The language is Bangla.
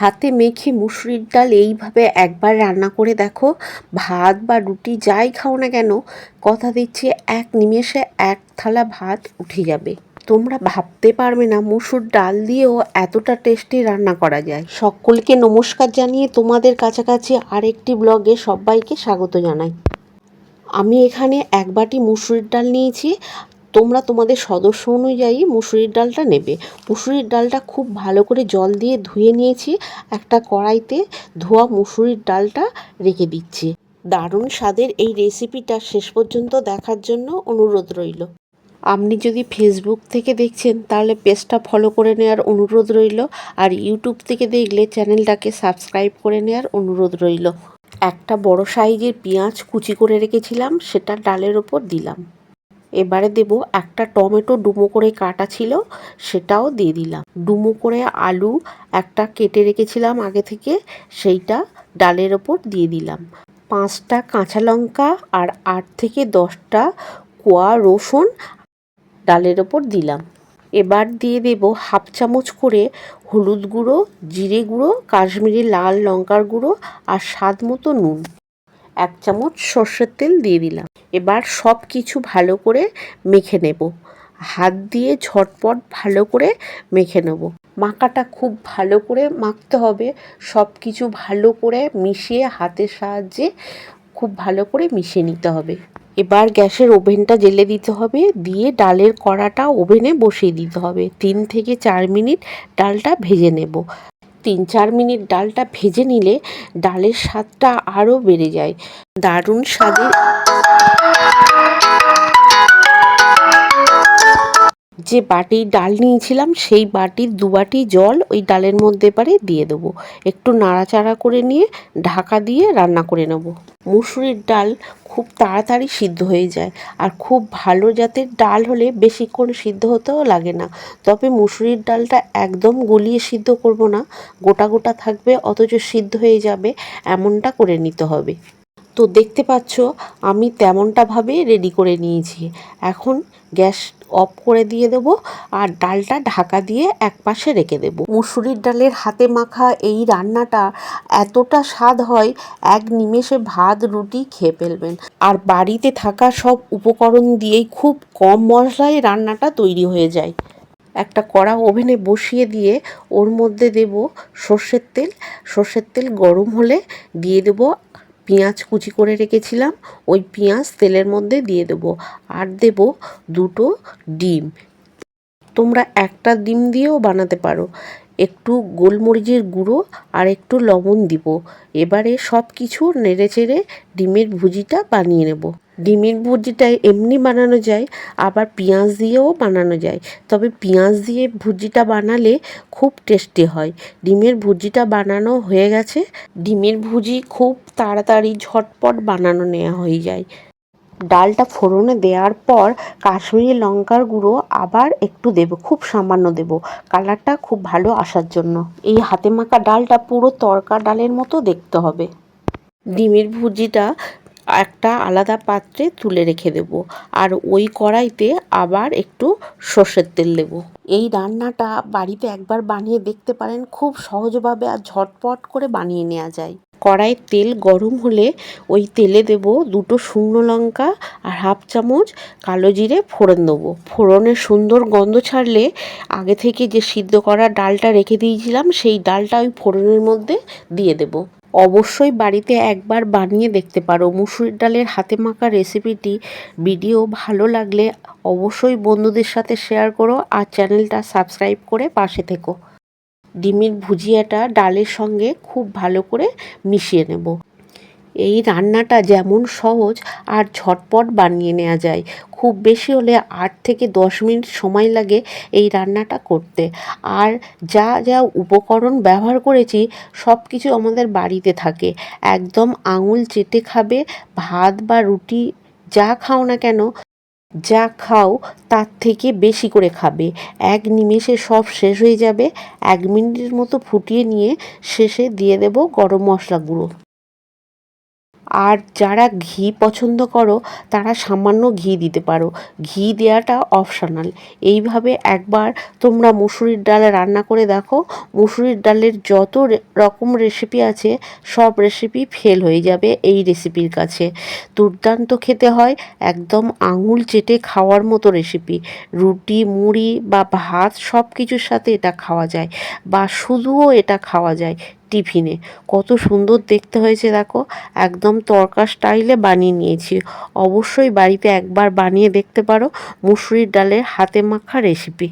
হাতে মেখে মুসুরির ডাল এইভাবে একবার রান্না করে দেখো। ভাত বা রুটি যাই খাও না কেন, কথা দিচ্ছি এক নিমেষে এক থালা ভাত উঠে যাবে। তোমরা ভাবতে পারবে না মুসুর ডাল দিয়েও এতটা টেস্টি রান্না করা যায়। সকলকে নমস্কার জানিয়ে তোমাদের কাছাকাছি আরেকটি ব্লগে সবাইকে স্বাগত জানাই। আমি এখানে এক বাটি মুসুরির ডাল নিয়েছি তোমরা তোমাদের সদস্য অনুযায়ী মুসুরির ডালটা নেবে। মুসুরির ডালটা খুব ভালো করে জল দিয়ে ধুয়ে নিয়েছি। একটা কড়াইতে ধোয়া মুসুরির ডালটা রেখে দিচ্ছি। দারুণ স্বাদের এই রেসিপিটা শেষ পর্যন্ত দেখার জন্য অনুরোধ রইল। আপনি যদি ফেসবুক থেকে দেখছেন, তাহলে পেজটা ফলো করে নেওয়ার অনুরোধ রইল। আর ইউটিউব থেকে দেখলে চ্যানেলটাকে সাবস্ক্রাইব করে নেওয়ার অনুরোধ রইল। একটা বড় সাইজের পেঁয়াজ কুচি করে রেখেছিলাম, সেটা ডালের ওপর দিলাম। এবারে দেব একটা টমেটো ডুমো করে কাটা ছিল, সেটাও দিয়ে দিলাম। ডুমো করে আলু একটা কেটে রেখেছিলাম আগে থেকে, সেইটা ডালের ওপর দিয়ে দিলাম। পাঁচটা কাঁচা লঙ্কা আর আট থেকে দশটা কোয়া রসুন ডালের ওপর দিলাম। এবার দিয়ে দেব হাফ চামচ করে হলুদ গুঁড়ো, জিরে গুঁড়ো, কাশ্মীরি লাল লঙ্কার গুঁড়ো আর স্বাদ মতো নুন। এক চামচ সর্ষের তেল দিয়ে দিলাম। এবার সব কিছু ভালো করে মেখে নেব। হাত দিয়ে ঝটপট ভালো করে মেখে নেব। মাখাটা খুব ভালো করে মাখতে হবে। সব কিছু ভালো করে মিশিয়ে হাতের সাহায্যে খুব ভালো করে মিশিয়ে নিতে হবে। এবার গ্যাসের ওভেনটা জেলে দিতে হবে। দিয়ে ডালের কড়াটা ওভেনে বসিয়ে দিতে হবে। তিন থেকে চার মিনিট ডালটা ভেজে নেব। তিন চার মিনিট ডালটা ভেজে নিলে ডালের স্বাদটা আরও বেড়ে যায়। দারুণ স্বাদের যে বাটির ডাল নিয়েছিলাম, সেই বাটির দু বাটি জল ওই ডালের মধ্যে পারে দিয়ে দেবো। একটু নাড়াচাড়া করে নিয়ে ঢাকা দিয়ে রান্না করে নেব। মুসুরির ডাল খুব তাড়াতাড়ি সিদ্ধ হয়ে যায় আর খুব ভালো জাতের ডাল হলে বেশিক্ষণ সিদ্ধ হতেও লাগে না। তবে মুসুরির ডালটা একদম গলিয়ে সিদ্ধ করব না, গোটা গোটা থাকবে, অথচ সিদ্ধ হয়ে যাবে, এমনটা করে নিতে হবে। তো দেখতে পাচ্ছ, আমি তেমনটাভাবে রেডি করে নিয়েছি। এখন গ্যাস অফ করে দিয়ে দেব আর ডালটা ঢাকা দিয়ে এক পাশে রেখে দেব। মুসুরির ডালের হাতে মাখা এই রান্নাটা এতটা স্বাদ হয়, এক নিমেষে ভাত, রুটি খেয়ে ফেলবেন। আর বাড়িতে থাকা সব উপকরণ দিয়েই খুব কম মশলায় রান্নাটা তৈরি হয়ে যায়। একটা কড়া ওভেনে বসিয়ে দিয়ে ওর মধ্যে দেব সর্ষের তেল। সর্ষের তেল গরম হলে দিয়ে দেব পেঁয়াজ কুচি করে রেখেছিলাম, ওই পেঁয়াজ তেলের মধ্যে দিয়ে দেব। আর দেব দুটো ডিম। তোমরা একটা ডিম দিয়েও বানাতে পারো। একটু গোলমরিচের গুঁড়ো আর একটু লবণ দিব। এবারে সব কিছু নেড়ে চেড়ে ডিমের ভুজিটা বানিয়ে নেব। ডিমের ভুজিটা এমনি বানানো যায়, আবার পেঁয়াজ দিয়েও বানানো যায়। তবে পেঁয়াজ দিয়ে ভুজিটা বানালে খুব টেস্টি হয়। ডিমের ভুজিটা বানানো হয়ে গেছে। ডিমের ভুজি খুব তাড়াতাড়ি ঝটপট বানানো নেওয়া হয়ে যায়। ডালটা ফোড়নে দেওয়ার পর কাশ্মীরি লঙ্কার গুঁড়ো আবার একটু দেবো, খুব সামান্য দেবো। কালারটা খুব ভালো আসার জন্য। এই হাতে মাখা ডালটা পুরো তরকা ডালের মতো দেখতে হবে। ডিমের ভুজিটা একটা আলাদা পাত্রে তুলে রেখে দেব আর ওই কড়াইতে আবার একটু সর্ষের তেল দেবো। এই রান্নাটা বাড়িতে একবার বানিয়ে দেখতে পারেন, খুব সহজভাবে আর ঝটপট করে বানিয়ে নেওয়া যায়। কড়াইয়ের তেল গরম হলে ওই তেলে দেব দুটো শুকনো লঙ্কা আর হাফ চামচ কালো জিরে ফোড়ন দেবো। ফোড়নের সুন্দর গন্ধ ছাড়লে আগে থেকে যে সিদ্ধ করা ডালটা রেখে দিয়েছিলাম, সেই ডালটা ওই ফোড়নের মধ্যে দিয়ে দেব। অবশ্যই বাড়িতে একবার বানিয়ে দেখতে পারো। মুসুরির ডালের হাতে মাখা রেসিপিটি ভিডিও ভালো লাগলে অবশ্যই বন্ধুদের সাথে শেয়ার করো আর চ্যানেলটা সাবস্ক্রাইব করে পাশে থেকো। ডিমের ভুজিয়াটা ডালের সঙ্গে খুব ভালো করে মিশিয়ে নেব। এই রান্নাটা যেমন সহজ, আর ঝটপট বানিয়ে নেওয়া যায়। খুব বেশি হলে আট থেকে দশ মিনিট সময় লাগে এই রান্নাটা করতে। আর যা যা উপকরণ ব্যবহার করেছি সব কিছু আমাদের বাড়িতে থাকে। একদম আঙুল চেটে খাবে, ভাত বা রুটি যা খাও না কেন যা খাও তার থেকে বেশি করে খাবে। এক নিমেষে সব শেষ হয়ে যাবে। এক মিনিটের মতো ফুটিয়ে নিয়ে শেষে দিয়ে দেব গরম মশলা গুঁড়ো আর যারা ঘি পছন্দ করো, তারা সামান্য ঘি দিতে পারো। ঘি দেওয়াটা অপশনাল এইভাবে একবার তোমরা মুসুরির ডাল রান্না করে দেখো, মুসুরির ডালের যত রকম রেসিপি আছে, সব রেসিপি ফেল হয়ে যাবে এই রেসিপির কাছে। দুর্দান্ত খেতে হয়, একদম আঙুল চেটে খাওয়ার মতো রেসিপি রুটি, মুড়ি বা ভাত সব কিছুর সাথে এটা খাওয়া যায়, বা শুধুও এটা খাওয়া যায়। টিফিনে। কত সুন্দর দেখতে হয়েছে দেখো। একদম তরকা স্টাইলে বানিয়ে নিয়েছি। অবশ্যই বাড়িতে একবার বানিয়ে দেখতে পারো মুসুরির ডালের হাতে মাখা রেসিপি